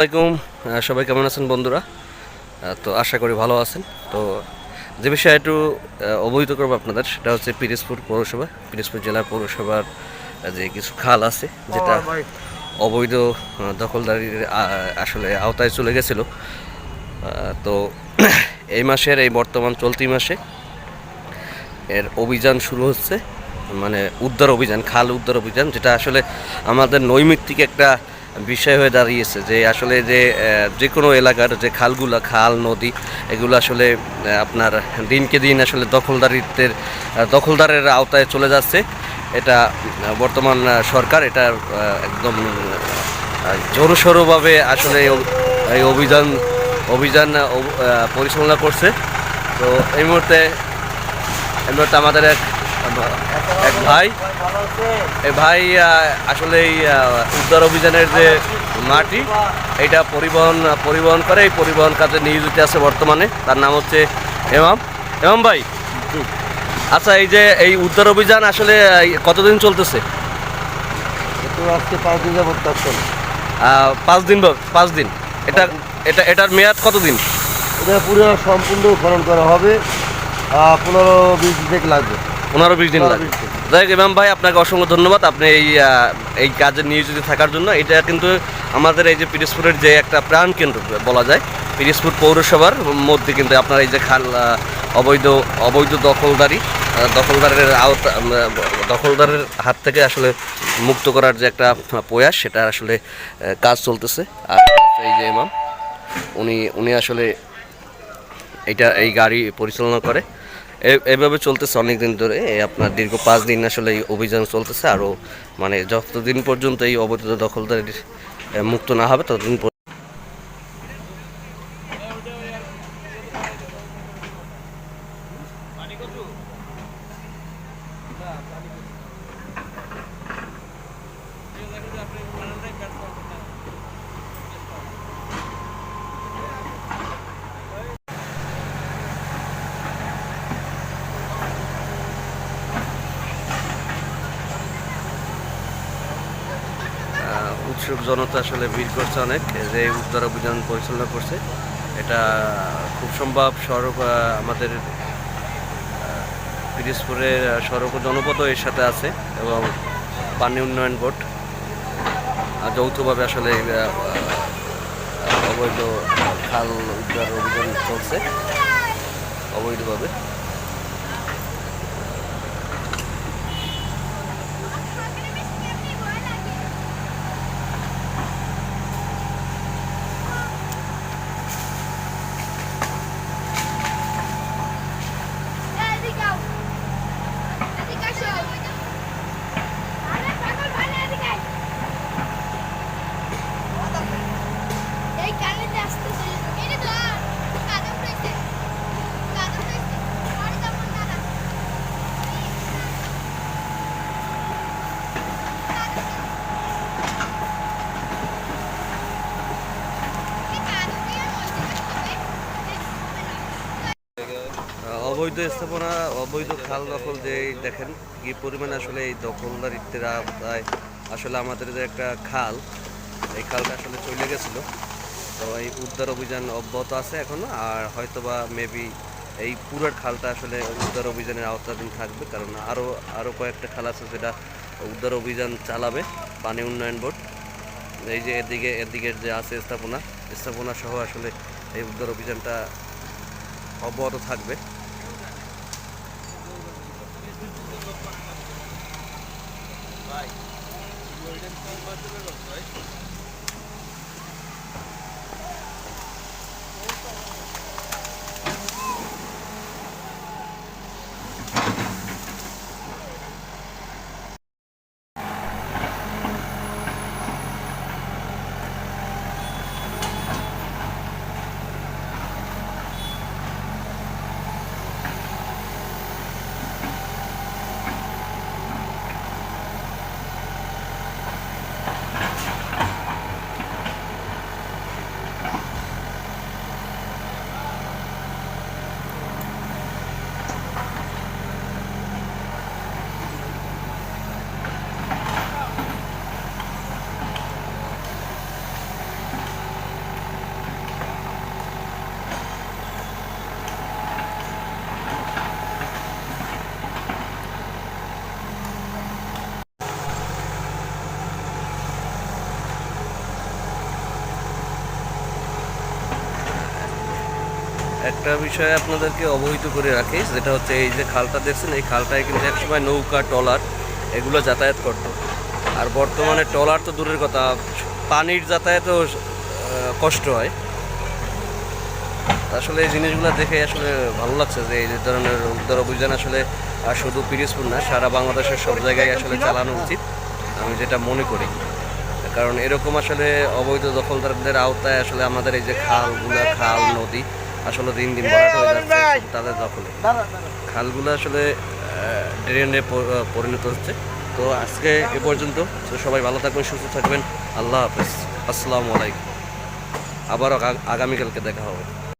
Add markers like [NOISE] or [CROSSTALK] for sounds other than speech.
আসসালামাইকুম সবাই কেমন আছেন বন্ধুরা? তো আশা করি ভালো আছেন। তো যে বিষয়ে একটু অবহিত করব আপনাদের সেটা হচ্ছে পিরিজপুর পৌরসভা। পিরিজপুর জেলার পৌরসভার যে কিছু খাল আছে যেটা অবৈধ দখলদারির আসলে আওতায় চলে গেছিল। তো [CLEARS THROAT] এই মাসের এই বর্তমান চলতি মাসে এর অভিযান শুরু হচ্ছে। মানে উদ্ধার অভিযান খাল উদ্ধার অভিযান যেটা আসলে আমাদের নৈমিত্তিক একটা বিষয় হয়ে দাঁড়িয়েছে যে আসলে যে যে কোনো এলাকার যে খালগুলো, খাল, নদী, এগুলো আসলে আপনার দিনকে দিন আসলে দখলদারিত্বের দখলদারের আওতায় চলে যাচ্ছে। এটা বর্তমান সরকার এটা একদম জোরসোরভাবে আসলে এই অভিযান অভিযান পরিচালনা করছে। তো এই মুহূর্তে এই মুহূর্তে আমাদের এক এক ভাই এই ভাই আসলে এই উদ্ধার অভিযানের যে মাটি এটা পরিবহন পরিবহন করে এই পরিবহন কাজে নিয়োজিত আছে বর্তমানে। তার নাম হচ্ছে এমাম। এমাম ভাই আচ্ছা এই যে এই উদ্ধার অভিযান আসলে কতদিন চলতেছে? পাঁচ দিন যাবত কাজ চলে। পাঁচ দিন পাঁচ দিন। এটা এটা এটার মেয়াদ কতদিন? এটা পুরো সম্পূর্ণ খনন করা হবে পনেরো বিশ দিন লাগবে। পনেরো বিশ দিন পনেরো লাগে যাই হোক ইমাম ভাই আপনাকে অসংখ্য ধন্যবাদ। আপনি এই এই কাজে নিয়োজিত থাকার জন্য। এটা কিন্তু আমাদের এই যে পিরিজপুরের যে একটা প্রাণ কেন্দ্র বলা যায় পিরিজপুর পৌরসভার মধ্যে কিন্তু আপনার এই যে খাল অবৈধ অবৈধ দখলদারি দখলদারের আওতা দখলদারের হাত থেকে আসলে মুক্ত করার যে একটা প্রয়াস সেটা আসলে কাজ চলতেছে। আর এই যে ইমাম উনি উনি আসলে এটা এই গাড়ি পরিচালনা করে। এভাবে চলতেছে অনেক দিন ধরে আপনার দীর্ঘ পাঁচ দিন আসলে এই অভিযান চলতেছে। আরও মানে যতদিন পর্যন্ত এই অবৈধ দখলদারি মুক্ত না হবে, ততদিন পর্যন্ত উৎসুক জনতা আসলে ভিড় করছে অনেক যে উদ্ধার অভিযান পরিচালনা করছে। এটা খুব সম্ভব, সড়ক আমাদের পিরিজপুরের সড়ক জনপদও এর সাথে আছে এবং পানি উন্নয়ন বোর্ড যৌথভাবে আসলে অবৈধ খাল উদ্ধার অভিযান চলছে, অবৈধভাবে এদিকে আও। এদিকে আসো। আরে পাগল ভাই, এদিকে আয়। এই কারেন্টে আসতেছে। এই যে ধর, কাদম রয়েছে। কাদম রয়েছে। বাড়ি যাব না, দাদা। এই কাদম দিয়ে মসজিদে হবে। আহ, অবৈধ স্থাপনা, অবৈধ খাল দখল যে দেখেন, কি পরিমাণে আসলে এই দখলদারিত্বের আসলে আমাদের যে একটা খাল, এই খালটা আসলে চলে গেছিল। তো এই উদ্ধার অভিযান অব্যাহত আছে এখনও, আর হয়তোবা মেবি এই পুরো খালটা আসলে উদ্ধার অভিযানের আওতাধীন থাকবে, কারণ আরও আরও কয়েকটা খাল আছে যেটা উদ্ধার অভিযান চালাবে, পানি উন্নয়ন বোর্ড। এই যে এদিকে, এদিকের যে আছে স্থাপনা স্থাপনা সহ আসলে এই উদ্ধার অভিযানটা অব্যাহত থাকবে। ভাই গোল্ডেন কম্পাসের গল্প একটা বিষয়ে আপনাদেরকে অবহিত করে রাখি, যেটা হচ্ছে এই যে খালটা দেখছেন, এই খালটায় কিন্তু একসময় নৌকা, ট্রলার এগুলো যাতায়াত করতো। আর বর্তমানে ট্রলার তো দূরের কথা, পানির যাতায়াতেও কষ্ট হয়। আসলে এই জিনিসগুলো দেখে আসলে ভালো লাগছে যে এই ধরনের উদ্ধার অভিযান আসলে, আর শুধু পিরিজপুর না, সারা বাংলাদেশের সব জায়গায় আসলে চালানো উচিত, আমি যেটা মনে করি। কারণ এরকম আসলে অবৈধ দখলদারদের আওতায় আসলে আমাদের এই যে খালগুলো, খাল, নদী আসলে দিন দিন ভরাট হয়ে যাচ্ছে তাদের দখলে। খালগুলো আসলে ড্রেনে পরিণত হচ্ছে। তো আজকে এ পর্যন্ত তো সবাই ভালো থাকবেন সুস্থ থাকবেন। আল্লাহ হাফেজ। আসসালামু আলাইকুম। আবারও আগামীকালকে দেখা হবে।